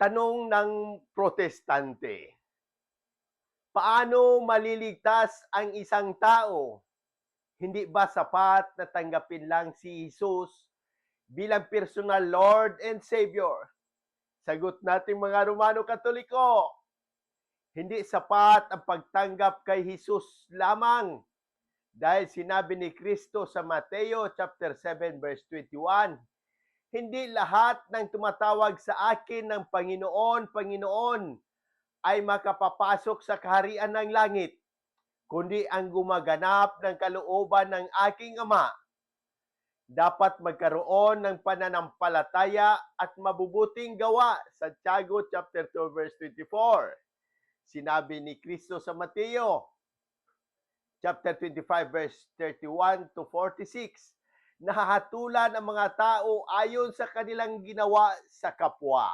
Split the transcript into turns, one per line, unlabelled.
Tanong ng protestante, paano maliligtas ang isang tao? Hindi ba sapat na tanggapin lang si Jesus bilang personal Lord and Savior? Sagot natin mga Romano Katoliko, hindi sapat ang pagtanggap kay Jesus lamang dahil sinabi ni Kristo sa Mateo chapter 7 verse 21, hindi lahat ng tumatawag sa akin ng Panginoon, Panginoon ay makapapasok sa kaharian ng langit, kundi ang gumaganap ng kalooban ng aking Ama. Dapat magkaroon ng pananampalataya at mabubuting gawa sa Tiago chapter 2 verse 24. Sinabi ni Kristo sa Mateo chapter 25 verse 31 to 46 nahahatulan ang mga tao ayon sa kanilang ginawa sa kapwa.